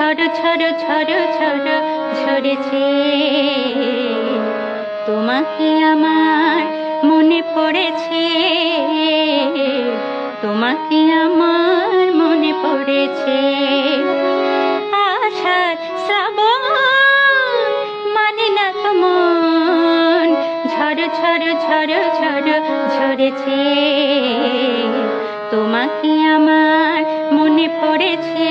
ঝড় ঝড় ঝড় ঝড় ঝরেছে। তোমাকে আমার মনে পড়েছে। তোমাকে আমার মনে পড়েছে। আষাঢ় শ্রাবণ মানে না তো মন ঝড় ঝড় ঝড় ঝড় ঝরেছে। তোমাকে আমার মনে পড়েছে।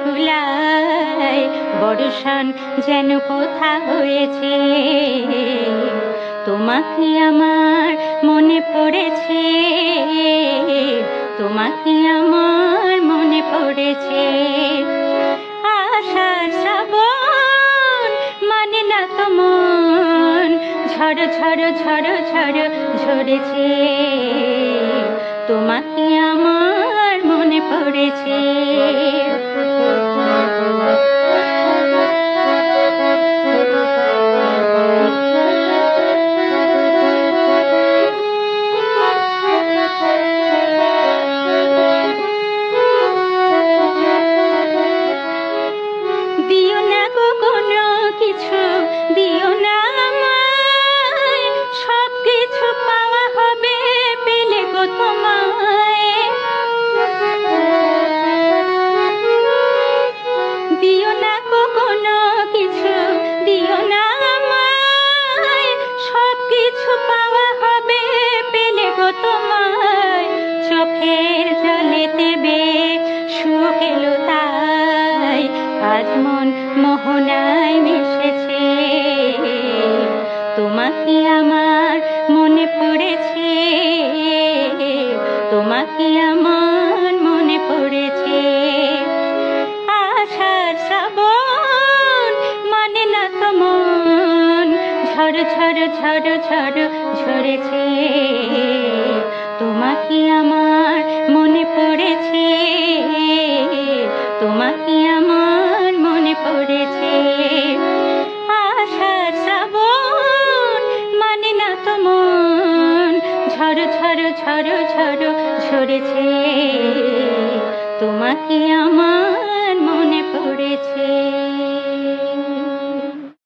আকুলায় বর্ষণ যেন কোথা হয়েছে? তোমাকে আমার মনে পড়েছে। তোমাকে আমার মনে পড়েছে। আষাঢ় শ্রাবণ মানে না তো মন। ঝড় ঝড় ঝড় ঝড় ঝরেছে। তোমাকে আমার মনে পড়েছে। কিছু দিও না। তাই আজ মন মোহনায় মিশেছে। তোমাকে আমার মনে পড়েছে। তোমাকে আমার মনে পড়েছে। আষাঢ় শ্রাবণ মানে না তো মন, ঝড় ঝড় ঝড় ঝড় ঝরেছে। তোমাকে আমার ঝরেছে তোমাকে আমার